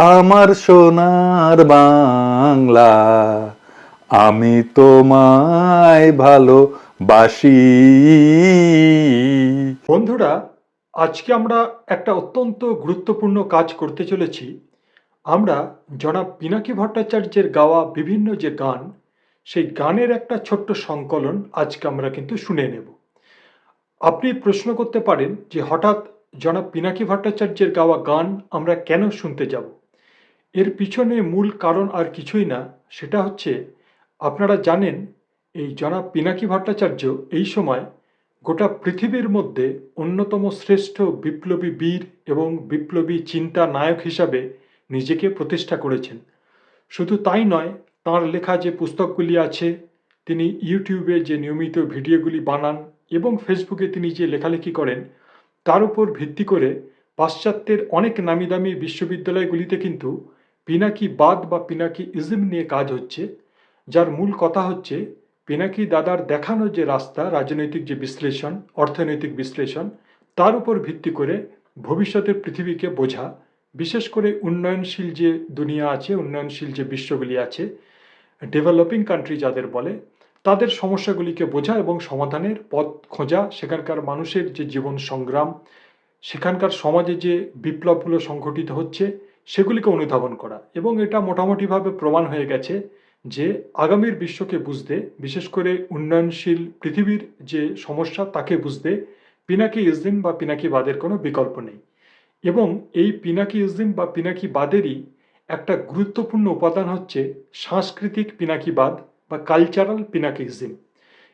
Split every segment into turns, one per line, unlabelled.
আমার সোনার বাংলা, আমি তোমায় ভালোবাসি।
বন্ধুরা, আজকে আমরা একটা অত্যন্ত গুরুত্বপূর্ণ কাজ করতে চলেছি। আমরা জনাব পিনাকি ভট্টাচার্যের গাওয়া বিভিন্ন যে গান, সেই গানের একটা ছোট্ট সংকলন আজকে আমরা কিন্তু শুনে নেব। আপনি প্রশ্ন করতে পারেন যে হঠাৎ জনাব পিনাকি ভট্টাচার্যের গাওয়া গান আমরা কেন শুনতে যাব? এর পিছনে মূল কারণ আর কিছুই না, সেটা হচ্ছে আপনারা জানেন, এই জনাব পিনাকি ভট্টাচার্য এই সময় গোটা পৃথিবীর মধ্যে অন্যতম শ্রেষ্ঠ বিপ্লবী বীর এবং বিপ্লবী চিন্তা নায়ক হিসাবে নিজেকে প্রতিষ্ঠা করেছেন। শুধু তাই নয়, তার লেখা যে পুস্তকগুলি আছে, তিনি ইউটিউবে যে নিয়মিত ভিডিওগুলি বানান এবং ফেসবুকে তিনি যে লেখালেখি করেন, তার উপর ভিত্তি করে পাশ্চাত্যের অনেক নামি দামি বিশ্ববিদ্যালয়গুলিতে কিন্তু পিনাকি বাদ বা পিনাকি ইজম নিয়ে কাজ হচ্ছে, যার মূল কথা হচ্ছে, পিনাকি দাদার দেখানো যে রাস্তা, রাজনৈতিক যে বিশ্লেষণ, অর্থনৈতিক বিশ্লেষণ, তার উপর ভিত্তি করে ভবিষ্যতের পৃথিবীকে বোঝা, বিশেষ করে উন্নয়নশীল যে দুনিয়া আছে, উন্নয়নশীল যে বিশ্বগুলি আছে, ডেভেলপিং কান্ট্রি যাদের বলে, তাদের সমস্যাগুলিকে বোঝা এবং সমাধানের পথ খোঁজা, সেখানকার মানুষের যে জীবন সংগ্রাম, সেখানকার সমাজে যে বিপ্লবগুলো সংঘটিত হচ্ছে সেগুলিকে অনুধাবন করা। এবং এটা মোটামুটিভাবে প্রমাণ হয়ে গেছে যে আগামীর বিশ্বকে বুঝতে, বিশেষ করে উন্নয়নশীল পৃথিবীর যে সমস্যা তাকে বুঝতে পিনাকি ইজদিন বা পিনাকিবাদের কোনো বিকল্প নেই। এবং এই পিনাকি ইজদিন বা পিনাকিবাদেরই একটা গুরুত্বপূর্ণ উপাদান হচ্ছে সাংস্কৃতিক পিনাকিবাদ বা কালচারাল পিনাকি পিনাকিজম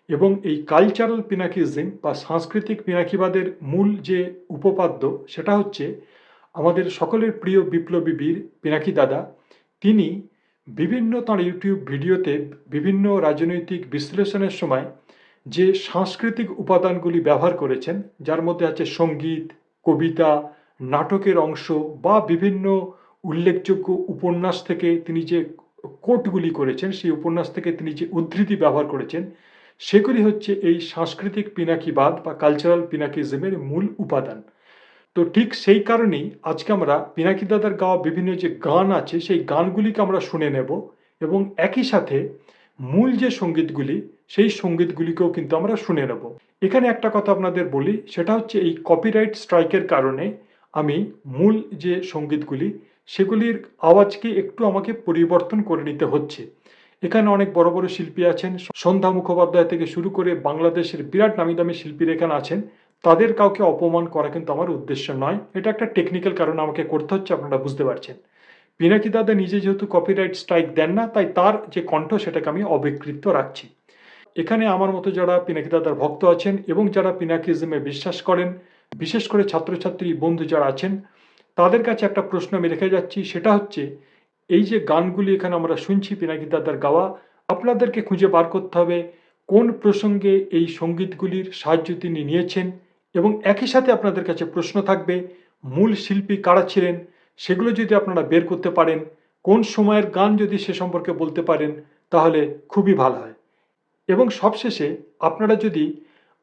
এবং এই কালচারাল পিনাকি পিনাকিজম বা সাংস্কৃতিক পিনাকিবাদের মূল যে উপপাদ্য, সেটা হচ্ছে আমাদের সকলের প্রিয় বিপ্লবী বীর পিনাকি দাদা, তিনি বিভিন্ন তাঁর ইউটিউব ভিডিওতে বিভিন্ন রাজনৈতিক বিশ্লেষণের সময় যে সাংস্কৃতিক উপাদানগুলি ব্যবহার করেছেন, যার মধ্যে আছে সংগীত, কবিতা, নাটকের অংশ বা বিভিন্ন উল্লেখযোগ্য উপন্যাস থেকে তিনি যে কোটগুলি করেছেন, সেই উপন্যাস থেকে তিনি যে উদ্ধৃতি ব্যবহার করেছেন, সেগুলি হচ্ছে এই সাংস্কৃতিক পিনাকিবাদ বা কালচারাল পিনাকিজমের মূল উপাদান। তো ঠিক সেই কারণেই আজকে আমরা পিনাকি দাদার গাওয়া বিভিন্ন যে গান আছে, সেই গানগুলিকে আমরা শুনে নেব এবং একই সাথে মূল যে সঙ্গীতগুলি, সেই সঙ্গীতগুলিকেও কিন্তু আমরা শুনে নেব। এখানে একটা কথা আপনাদের বলি, সেটা হচ্ছে এই কপিরাইট স্ট্রাইকের কারণে আমি মূল যে সঙ্গীতগুলি, সেগুলির আওয়াজকে একটু আমাকে পরিবর্তন করে নিতে হচ্ছে। এখানে অনেক বড় বড় শিল্পী আছেন। সন্ধ্যা মুখোপাধ্যায় থেকে শুরু করে বাংলাদেশের বিরাট নামি দামি শিল্পীরা এখানে আছেন। তাদের কাউকে অপমান করা কিন্তু আমার উদ্দেশ্য নয়। এটা একটা টেকনিক্যাল কারণ আমাকে করতে হচ্ছে, আপনারা বুঝতে পারছেন। পিনাকি দাদা নিজে যেহেতু কপিরাইট স্ট্রাইক দেন না, তাই তার যে কণ্ঠ সেটাকে আমি অবিকৃত রাখছি। এখানে আমার মতো যারা পিনাকি দাদার ভক্ত আছেন এবং যারা পিনাকিজমে বিশ্বাস করেন, বিশেষ করে ছাত্রছাত্রী বন্ধু যারা আছেন, তাদের কাছে একটা প্রশ্ন আমি রেখে যাচ্ছি, সেটা হচ্ছে, এই যে গানগুলি এখানে আমরা শুনছি পিনাকি দাদার গাওয়া, আপনাদেরকে খুঁজে বার করতে হবে কোন প্রসঙ্গে এই সঙ্গীতগুলির সাহায্য তিনি নিয়েছেন এবং একই সাথে আপনাদের কাছে প্রশ্ন থাকবে, মূল শিল্পী কারা ছিলেন? সেগুলো যদি আপনারা বের করতে পারেন, কোন সময়ের গান যদি সে সম্পর্কে বলতে পারেন, তাহলে খুবই ভালো হয়। এবং সবশেষে আপনারা যদি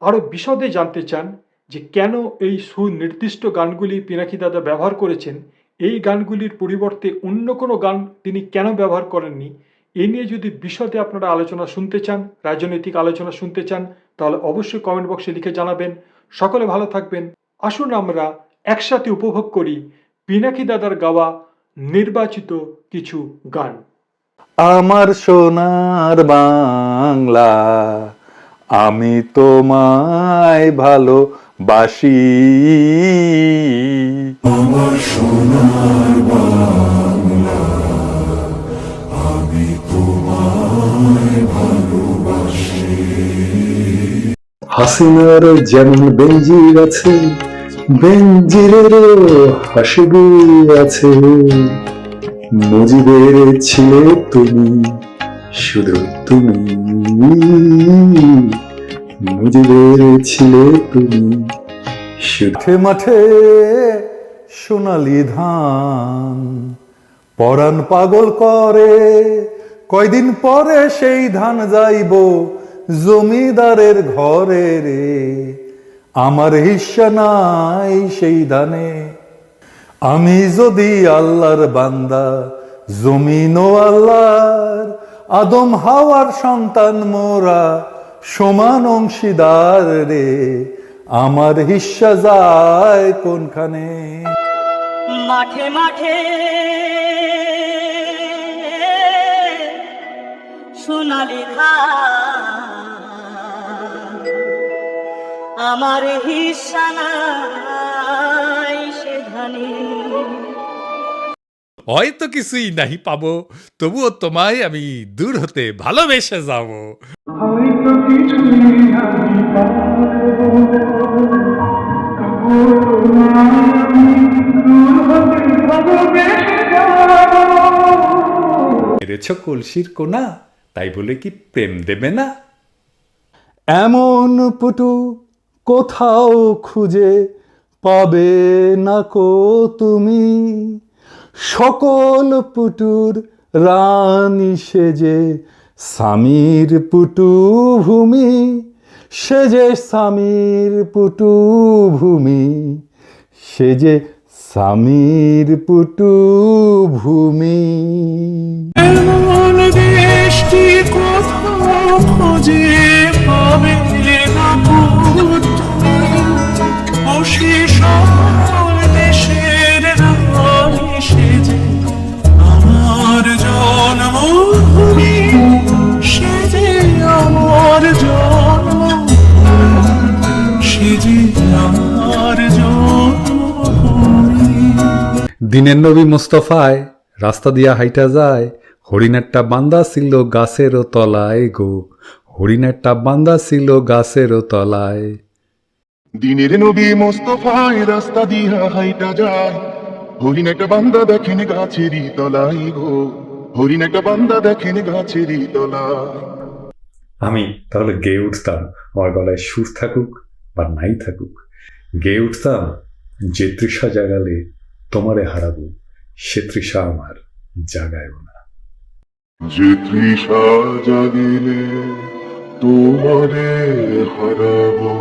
আরও বিশদে জানতে চান যে কেন এই সুনির্দিষ্ট গানগুলি পিনাকি দাদা ব্যবহার করেছেন, এই গানগুলির পরিবর্তে অন্য কোনো গান তিনি কেন ব্যবহার করেননি, এ নিয়ে যদি বিশদে আপনারা আলোচনা শুনতে চান, রাজনৈতিক আলোচনা শুনতে চান, তাহলে অবশ্যই কমেন্ট বক্সে লিখে জানাবেন। সকলে ভালো থাকবেন। আসুন আমরা একসাথে উপভোগ করি পিনাকি দাদার গাওয়া নির্বাচিত কিছু গান।
আমার সোনার বাংলা আমি তোমায় ভালোবাসি।
আমার সোনার বাংলা আমি তোমায় ভালোবাসি
হাসিনার যেমন বেঞ্জির আছে, বেঞ্জিরেরও হাসিবি আছে। মুজিবের ছিলে তুমি, শুধু তুমি। মুজিবের ছিলে তুমি
মাঠে মাঠে সোনালি ধান, পরাণ পাগল করে। কয়দিন পরে সেই ধান যাইব জমিদারের ঘরে রে, আমার হিস্সা নাই সেই ধানে। আমি যদি আল্লাহর বান্দা জমিন ও আল্লাহর, আদম হাওয়ার সন্তান মোরা সমান অংশীদার রে, আমার হিস্সা যায় কোনখানে?
মাঠে মাঠে সোনালি ধান। আমার হিস্সা নাই সে ধানে
হয়তো কিছুই নাহি পাবো তবুও তোমায় আমি দূর হতে ভালোবেসে যাব। মেরেছ কলসির কোনা? তাই বলে কি প্রেম দেবে না?
এমন পুটু কোথাও খুঁজে পাবে না কো তুমি। সকল পুটুর রানী সেজে স্বামীর পুটু ভূমি, সেজে স্বামীর পুটু ভূমি, সেজে স্বামীর পুটু ভূমি।
পাবে বসে
দিনের নবী মুস্তফায় রাস্তা দিয়া হাইটা যায় হরিণেরটা বান্দা ছিল গাছেরও তলায় গো হরিণেরটা বান্দা ছিল গাছেরও তলায়।
দিনের নবী মোস্তফায় রাস্তা দিয়া হাইটা যায় হরিণ একটা বান্দা দেখেন গাছেরই তলাই গো হরিণ একটা বান্দা দেখেন গাছেরই তলায়।
আমি তাহলে গেয়ে উঠতাম আমার গলায় সুর থাকুক বা নাই থাকুক। গেয়ে উঠতাম যে তৃষা জাগালে তোমারে হারাবো সে তৃষা আমার জাগায়ও না।
যে তৃষা জাগিলে তোমারে হারাবো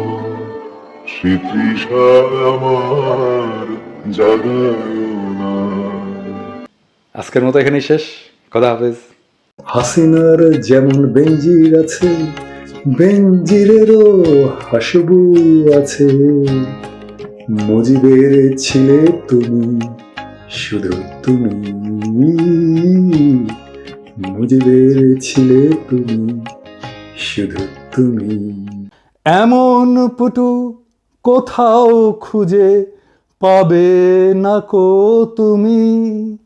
সে তৃষা আমার জাগায় না।
আজকের মতো এখানেই শেষ। কথা হাফেজ। হাসিনার যেমন বেঞ্জির আছে বেঞ্জিরেরও হাসবু আছে। মুজিবের ছিলে তুমি, শুধু তুমি। মুজিবের ছিলে তুমি, শুধু তুমি।
এমন পুটু কোথাও খুঁজে পাবে না কো তুমি।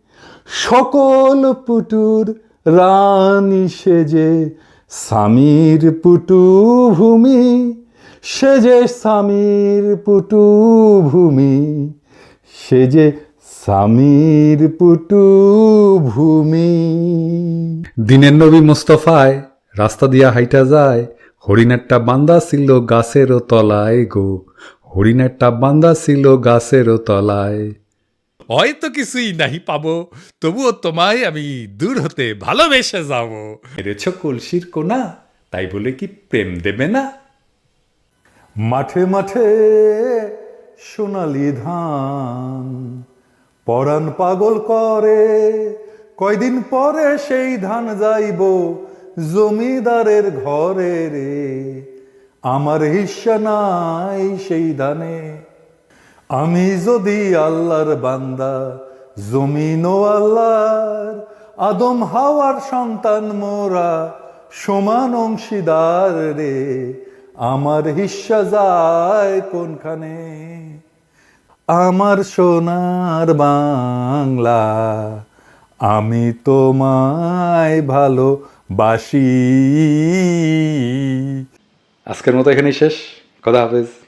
সকল পুটুর রানী সেজে স্বামীর পুটু ভূমি। সেজে স্বামীর পুটু ভূমি সে যে স্বামীর পুটু ভূমি।
দিনের নবী মুস্তফায় রাস্তা দিয়া হাইটা যায় হরিণেরটা বান্দা ছিল গাছেরও তলায় গো হরিণেরটা বান্দা ছিল গাছেরও তলায়।
হয়তো কিছুই নাহি পাবো তবুও তোমায় আমি দূর হতে ভালোবেসে যাব। মেরেছ কলসির কোনা তাই বলে কি প্রেম দেবে না?
মাঠে মাঠে সোনালি ধান। পরাণ পাগল করে, কয়দিন পরে সেই ধান যাইব জমিদারের ঘরে রে। আমার হিস্সা নাই সেই ধানে। আমি যদি আল্লাহর বান্দা, জমিন আল্লাহর আদম হাওয়ার সন্তান মোরা সমান অংশীদার রে। আমার যায় কোনখানে? আমার সোনার বাংলা আমি তোমায় ভালো বাসি
আজকের মতো এখানেই শেষ। কথা হাফেজ।